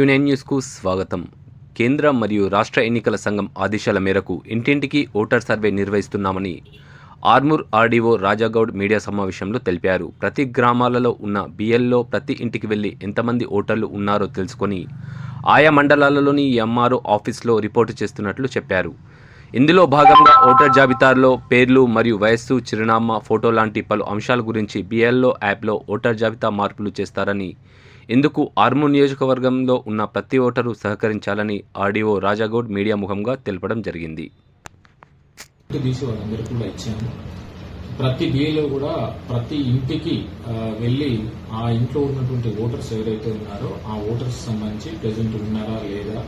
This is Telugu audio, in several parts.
క్యూనైన్ న్యూస్కు స్వాగతం. కేంద్ర మరియు రాష్ట్ర ఎన్నికల సంఘం ఆదేశాల మేరకు ఇంటింటికి ఓటర్ సర్వే నిర్వహిస్తున్నామని ఆర్మూర్ ఆర్డీఓ రాజాగౌడ్ మీడియా సమావేశంలో తెలిపారు. ప్రతి గ్రామాలలో ఉన్న బిఎల్లో ప్రతి ఇంటికి వెళ్ళి ఎంతమంది ఓటర్లు ఉన్నారో తెలుసుకొని ఆయా మండలాలలోని ఎంఆర్ఓ ఆఫీస్లో రిపోర్టు చేస్తున్నట్లు చెప్పారు. ఇందులో భాగంగా ఓటర్ జాబితాలో పేర్లు మరియు వయస్సు చిరునామా ఫోటో లాంటి పలు అంశాల గురించి బిఎల్ఓ యాప్లో ఓటర్ జాబితా మార్పులు చేస్తారని ఇందుకు ఆర్ము నియోజకవర్గంలో ఉన్న ప్రతి ఓటరు సహకరించాలని ఆర్డీఓ రాజాగౌడ్ మీడియా ముఖంగా తెలపడం జరిగింది. ప్రతి బిఏలో కూడా ప్రతి ఇంటికి ఆ, వెళ్ళి ఆ ఇంట్లో ఉన్నటువంటి ఓటర్స్ ఎవరైతే ఉన్నారో ఆ ఓటర్స్ సంబంధించి ప్రజెంట్ ఉన్నారా లేదా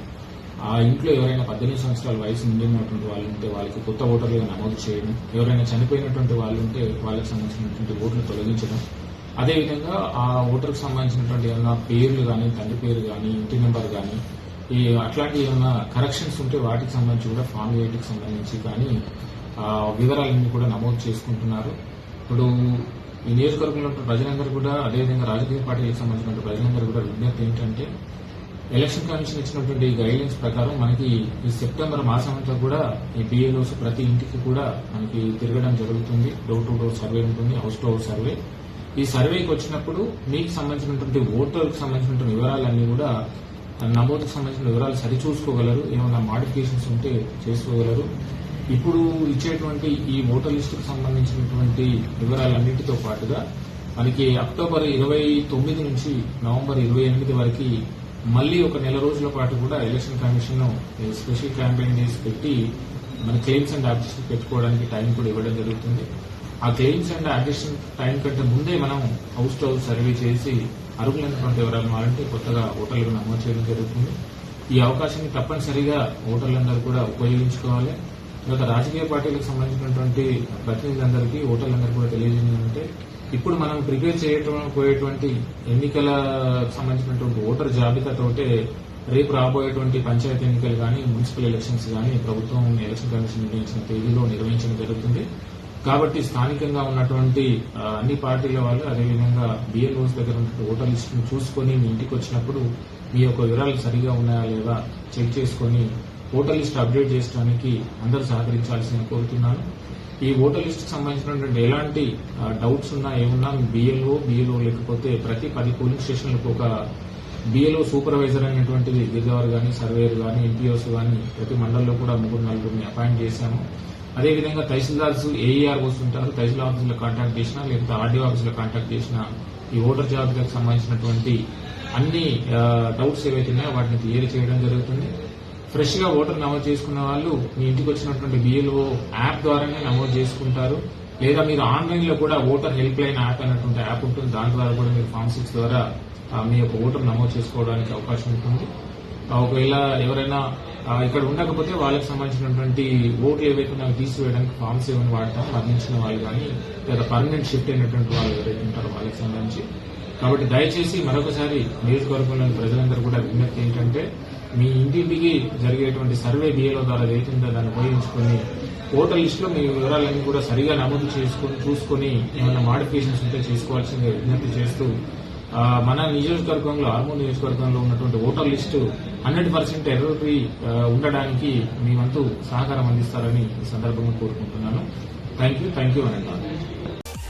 ఆ ఇంట్లో ఎవరైనా పద్దెనిమిది సంవత్సరాల వయసు నిండినటువంటి వాళ్ళు ఉంటే వాళ్ళకి కొత్త ఓటర్లుగా నమోదు చేయడం ఎవరైనా చనిపోయినటువంటి వాళ్ళు ఉంటే వాళ్ళకి సంబంధించినటువంటి ఓట్లు తొలగించడం. అదేవిధంగా ఆ ఓటర్కి సంబంధించినటువంటి ఏమైనా పేర్లు కానీ తండ్రి పేరు కానీ ఇంటి నెంబర్ కానీ ఈ అట్లాంటి ఏమైనా కరెక్షన్స్ ఉంటే వాటికి సంబంధించి కూడా ఫామ్ ఎయిట్కి సంబంధించి కానీ వివరాలన్నీ కూడా నమోదు చేసుకుంటున్నారు. ఇప్పుడు ఈ నియోజకవర్గంలో ప్రజలందరూ కూడా అదేవిధంగా రాజకీయ పార్టీలకు సంబంధించిన ప్రజలందరూ కూడా విజ్ఞప్తి ఏంటంటే ఎలక్షన్ కమిషన్ ఇచ్చినటువంటి గైడ్లైన్స్ ప్రకారం మనకి ఈ సెప్టెంబర్ మాసం అంతా కూడా ఈ బిఎల్ఓస్ ప్రతి ఇంటికి కూడా మనకి తిరగడం జరుగుతుంది. డోర్ టు డోర్ సర్వే ఉంటుంది. హౌస్ టు హౌస్ సర్వే ఈ సర్వేకి వచ్చినప్పుడు మీకు సంబంధించినటువంటి ఓటర్కి సంబంధించినటువంటి వివరాలన్నీ కూడా నమోదుకు సంబంధించిన వివరాలు సరిచూసుకోగలరు. ఏమైనా మాడిఫికేషన్స్ ఉంటే చేసుకోగలరు. ఇప్పుడు ఇచ్చేటువంటి ఈ ఓటర్ లిస్టుకు సంబంధించినటువంటి వివరాలన్నింటితో పాటుగా మనకి అక్టోబర్ ఇరవై తొమ్మిది నుంచి నవంబర్ ఇరవై ఎనిమిది వరకు మళ్ళీ ఒక నెల రోజుల పాటు కూడా ఎలక్షన్ కమిషన్ స్పెషల్ క్యాంపెయిన్ చేసి పెట్టి మన క్లెయిమ్స్ అండ్ అప్లికేషన్ పెట్టుకోవడానికి టైం కూడా ఇవ్వడం జరుగుతుంది. ఆ క్లెయిమ్స్ అండ్ అప్లికేషన్ టైం కంటే ముందే మనం హౌస్ టు హౌస్ సర్వే చేసి అర్హులైనటువంటి వివరాలు మారంటే కొత్తగా ఓటర్లకు నమోదు చేయడం జరుగుతుంది. ఈ అవకాశాన్ని తప్పనిసరిగా ఓటర్లందరూ కూడా ఉపయోగించుకోవాలి. తర్వాత రాజకీయ పార్టీలకు సంబంధించినటువంటి ప్రతినిధులందరికీ ఓటర్లందరూ కూడా తెలియజేయాలంటే ఇప్పుడు మనం ప్రిపేర్ చేయటం పోయేటువంటి ఎన్నికల సంబంధించినటువంటి ఓటర్ జాబితాతోటే రేపు రాబోయేటువంటి పంచాయతీ ఎన్నికలు కానీ మున్సిపల్ ఎలక్షన్స్ కానీ ప్రభుత్వం ఎలక్షన్ కమిషన్ నిర్ణయించిన తేదీలో నిర్వహించడం జరుగుతుంది. కాబట్టి స్థానికంగా ఉన్నటువంటి అన్ని పార్టీల వాళ్ళు అదేవిధంగా బిఎల్ఓస్ దగ్గర ఉన్న ఓటర్ లిస్టును చూసుకొని మీ ఇంటికి వచ్చినప్పుడు మీ యొక్క వివరాలు సరిగా ఉన్నాయా లేదా చెక్ చేసుకొని ఓటర్ లిస్ట్ అప్డేట్ చేయడానికి అందరూ సహకరించాల్సింది కోరుతున్నాను. ఈ ఓటర్ లిస్ట్ సంబంధించినటువంటి ఎలాంటి డౌట్స్ ఉన్నా ఏమున్నా బిఎల్ఓ బిఎల్ఓ లేకపోతే ప్రతి పది పోలింగ్ స్టేషన్లకు ఒక బిఎల్ఓ సూపర్వైజర్ అనేటువంటిది గిరిజవారు కానీ సర్వేయర్ కానీ ఎన్టీఓస్ కానీ ప్రతి మండలంలో కూడా ముగ్గురు నలుగురిని అపాయింట్ చేశాము. అదేవిధంగా తహసీల్దార్స్ ఏఈఆర్ఓస్ ఉంటారు. తహసీల్ ఆఫీసులో కాంటాక్ట్ చేసినా లేకపోతే ఆర్డీఓ ఆఫీసులో కాంటాక్ట్ చేసినా ఈ ఓటర్ జాబితాకు సంబంధించినటువంటి అన్ని డౌట్స్ ఏవైతే ఉన్నాయో వాటిని క్లియర్ చేయడం జరుగుతుంది. ఫ్రెష్గా ఓటర్ నమోదు చేసుకున్న వాళ్ళు మీ ఇంటికి వచ్చినటువంటి బిఎల్ఓ యాప్ ద్వారానే నమోదు చేసుకుంటారు. లేదా మీరు ఆన్లైన్లో కూడా ఓటర్ హెల్ప్ లైన్ యాప్ అనేటువంటి యాప్ ఉంటుంది. దాని ద్వారా కూడా మీరు ఫామ్ సిక్స్ ద్వారా మీ యొక్క ఓటర్ నమోదు చేసుకోవడానికి అవకాశం ఉంటుంది. ఒకవేళ ఎవరైనా ఇక్కడ ఉండకపోతే వాళ్ళకి సంబంధించినటువంటి ఓట్లు ఏవైతే నాకు తీసివేయడానికి ఫామ్స్ ఏమైనా వాడతాం మరణించిన వాళ్ళు కానీ లేదా పర్మనెంట్ షిఫ్ట్ అయినటువంటి వాళ్ళు ఎవరైతే ఉంటారో వాళ్ళకి సంబంధించి. కాబట్టి దయచేసి మరొకసారి నియోజకవర్గంలోని ప్రజలందరూ కూడా విజ్ఞప్తి ఏంటంటే మీ ఇంటింటికి జరిగేటువంటి సర్వే బిఏలో ద్వారా ఏదైతుందో దాన్ని ఉపయోగించుకొని ఓటర్ లిస్టులో మీ వివరాలన్నీ కూడా సరిగా నమోదు చేసుకొని చూసుకొని ఏమైనా మాడిఫికేషన్స్ ఉంటే చేసుకోవాల్సిందే విజ్ఞప్తి చేస్తూ మన నియోజకవర్గంలో ఆర్మూర్ నియోజకవర్గంలో ఉన్నటువంటి voter list hundred percent error ఉండడానికి మీ వంతు సహకారం అందిస్తారని ఈ సందర్భంగా కోరుకుంటున్నాను. థ్యాంక్ యూ థ్యాంక్ యూ అనండి